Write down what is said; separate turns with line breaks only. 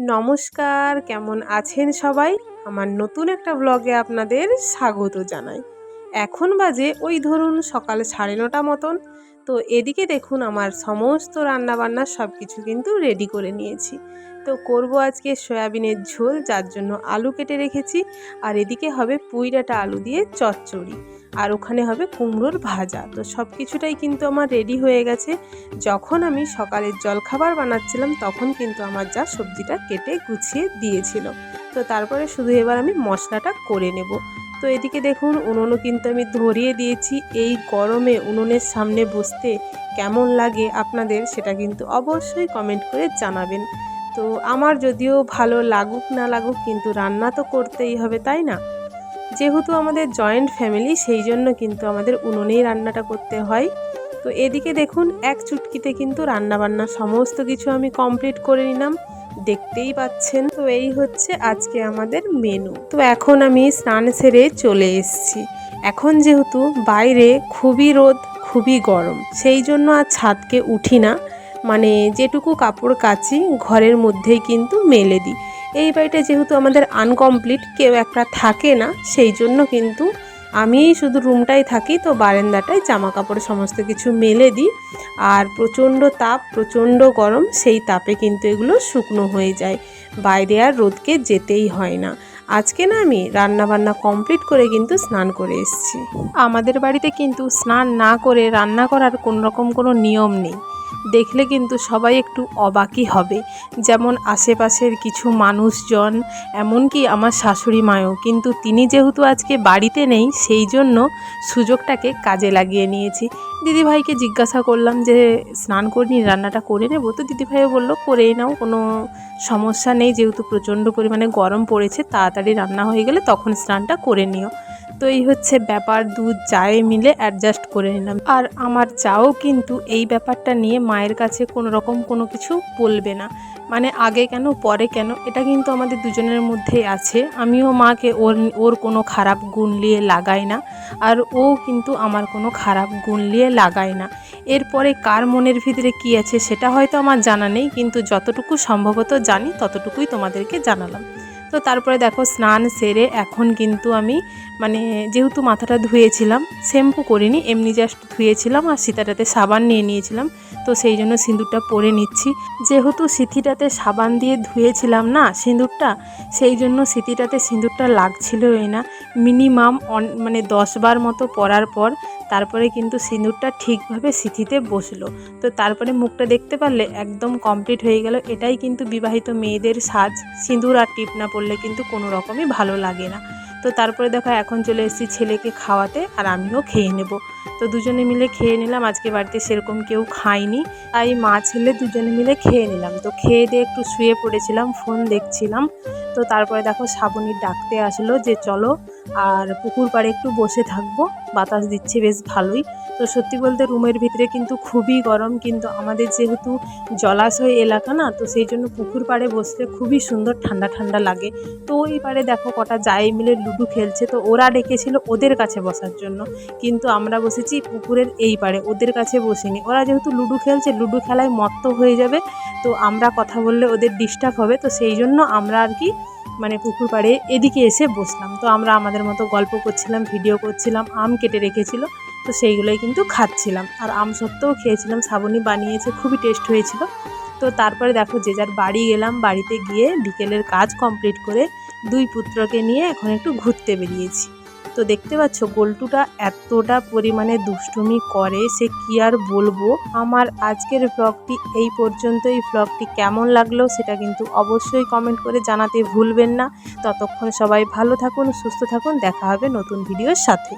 নমস্কার কেমন আছেন সবাই? আমার নতুন একটা ব্লগে আপনাদের স্বাগত জানাই। এখন বাজে ওই ধরুন সকাল সাড়ে নটা মতন। তো এদিকে দেখুন আমার সমস্ত রান্নাবান্না সব কিছু কিন্তু রেডি করে নিয়েছি। তো করব আজকে সয়াবিনের ঝোল, যার জন্য আলু কেটে রেখেছি। আর এদিকে হবে পুঁই ডাঁটা আলু দিয়ে চচ্চড়ি। আর ওখানে হবে কুমড়োর ভাজা। তো সব কিছুটাই কিন্তু আমার রেডি হয়ে গেছে। যখন আমি সকালের জলখাবার বানাচ্ছিলাম, তখন কিন্তু আমার যা সবজিটা কেটে গুছিয়ে দিয়েছিল। তো তারপরে শুধু এবার আমি মশলাটা করে নেব। তো এদিকে দেখুন, উনুনও কিন্তু আমি ধরিয়ে দিয়েছি। এই গরমে উনুনের সামনে বসতে কেমন লাগে আপনাদের সেটা কিন্তু অবশ্যই কমেন্ট করে জানাবেন। তো আমার যদিও ভালো লাগুক না লাগুক কিন্তু রান্না তো করতেই হবে, তাই না? যেহেতু আমাদের জয়েন্ট ফ্যামিলি সেই জন্য কিন্তু আমাদের উনুনেই রান্নাটা করতে হয়। তো এদিকে দেখুন, এক চুটকিতে কিন্তু রান্নাবান্না সমস্ত কিছু আমি কমপ্লিট করে নিলাম। দেখতেই পাচ্ছেন। তো এই হচ্ছে আজকে আমাদের মেনু তো এখন আমি স্নান সেরে চলে এসেছি। এখন যেহেতু বাইরে খুবই রোদ, খুবই গরম, সেই জন্য আর ছাদকে উঠি না। মানে যেটুকু কাপড় কাচি, ঘরের মধ্যেই কিন্তু মেলে দিই। এই বাড়িটা যেহেতু আমাদের আনকমপ্লিট, কেউ একটা থাকে না, সেই জন্য কিন্তু আমি শুধু রুমটাই থাকি, তো বারান্দাটায় জামা কাপড় সমস্ত কিছু মেলে দিই। আর প্রচণ্ড তাপ, প্রচণ্ড গরম, সেই তাপে কিন্তু এগুলো শুকনো হয়ে যায়। বাইরে আর রোদকে যেতেই হয় না। আজকে না আমি রান্না বান্না কমপ্লিট করে কিন্তু স্নান করে এসেছি। আমাদের বাড়িতে কিন্তু স্নান না করে রান্না করার কোনো রকম কোনো নিয়ম নেই। দেখলে কিন্তু সবাই একটু অবাকই হবে। যেমন আশেপাশের কিছু মানুষজন, এমনকি আমার শাশুড়ি মায়ও কিন্তু তিনি যেহেতু আজকে বাড়িতে নেই, সেই জন্য সুযোগটাকে কাজে লাগিয়ে নিয়েছি। দিদিভাইকে জিজ্ঞাসা করলাম যে, স্নান করিনি রান্নাটা করে নেব? তো দিদিভাইও বলল, করেই নাও, কোনো সমস্যা নেই। যেহেতু প্রচণ্ড পরিমাণে গরম পড়েছে, তাড়াতাড়ি রান্না হয়ে গেলে তখন স্নানটা করে নিও। তো এই হচ্ছে ব্যাপার, দুধ চায়ে মিলে অ্যাডজাস্ট করে নিলাম। আর আমার চাও কিন্তু এই ব্যাপারটা নিয়ে মায়ের কাছে কোনো রকম কোনো কিছু বলবে না। মানে আগে কেন, পরে কেন, এটা কিন্তু আমাদের দুজনের মধ্যেই আছে। আমিও মাকে ওর ওর কোনো খারাপ গুণ নিয়ে লাগাই না, আর ও কিন্তু আমার কোনো খারাপ গুণ নিয়ে লাগায় না। এরপরে কার মনের ভিতরে কী আছে সেটা হয়তো আমার জানা নেই, কিন্তু যতটুকু সম্ভবত জানি ততটুকুই তোমাদেরকে জানালাম। তো তারপরে দেখো স্নান সেরে এখন কিন্তু আমি মানে যেহেতু মাথাটা ধুয়েছিলাম, শ্যাম্পু করিনি, এমনি জাস্ট ধুয়েছিলাম আর সীতাটাতে সাবান নিয়ে নিয়েছিলাম। তো সেই জন্য সিঁদুরটা পরে নিচ্ছি। যেহেতু সিথিটাতে সাবান দিয়ে ধুয়েছিলাম না সিঁদুরটা, সেই জন্য সিথিটাতে সিঁদুরটা লাগছিলই না। মিনিমাম মানে দশবার মতো পরার পর তারপরে কিন্তু সিঁদুরটা ঠিকভাবে সিথিতে বসল। তো তারপরে মুখটা দেখতে পারলে একদম কমপ্লিট হয়ে গেল। এটাই কিন্তু বিবাহিত মেয়েদের সাজ। সিঁদুর আর টিপ না পড়লে কিন্তু কোনো রকমই ভালো লাগে না। তো তারপরে দেখো এখন চলে এসেছি ছেলেকে খাওয়াতে আর আমিও খেয়ে নেব। তো দুজনে মিলে খেয়ে নিলাম, আজকে বাড়িতে সেরকম কেউ খায়নি। তাই মা ছেলে দুজনে মিলে খেয়ে নিলাম। তো খেয়ে দিয়ে একটু শুয়ে পড়েছিলাম, ফোন দেখছিলাম। তো তারপরে দেখো সাবনির ডাকতে আসলো যে চলো, আর পুকুর পাড়ে একটু বসে থাকব, বাতাস দিচ্ছে বেশ ভালোই। তো সত্যি বলতে রুমের ভিতরে কিন্তু খুবই গরম, কিন্তু আমাদের যেহেতু জলাশয় এলাকা না, তো সেই জন্য পুকুর পাড়ে বসলে খুবই সুন্দর ঠান্ডা ঠান্ডা লাগে। তো ওই পাড়ে দেখো কটা যাই মিলে লুডু খেলছে, তো ওরা ডেকেছিল ওদের কাছে বসার জন্য, কিন্তু আমরা বসেছি পুকুরের এই পাড়ে, ওদের কাছে বসিনি। ওরা যেহেতু লুডু খেলছে, লুডু খেলায় মত্ত হয়ে যাবে, তো আমরা কথা বললে ওদের ডিস্টার্ব হবে, তো সেই জন্য আমরা আর কি মানে পুকুর পাড়ে এদিকে এসে বসলাম। তো আমরা আমাদের মতো গল্প করছিলাম ভিডিও করছিলাম, আম কেটে রেখেছিল। তো সেইগুলোই কিন্তু খাচ্ছিলাম। আর আম সত্ত্বেও খেয়েছিলাম, শ্রাবণী বানিয়েছে, খুবই টেস্ট হয়েছিল। তো তারপরে দেখো যে যার বাড়ি গেলাম, বাড়িতে গিয়ে বিকেলের কাজ কমপ্লিট করে দুই পুত্রকে নিয়ে এখন একটু ঘুরতে বেরিয়েছি। তো দেখতে পাচ্ছ গোল্টুটা এতটা পরিমাণে দুষ্টুমি করে, সে কি আর বলব? আমার আজকের ব্লগটি এই পর্যন্ত এই ব্লগটি কেমন লাগল সেটা কিন্তু অবশ্যই কমেন্ট করে জানাতে ভুলবেন না। ততক্ষণ সবাই ভালো থাকুন, সুস্থ থাকুন। দেখা হবে নতুন ভিডিওর সাথে।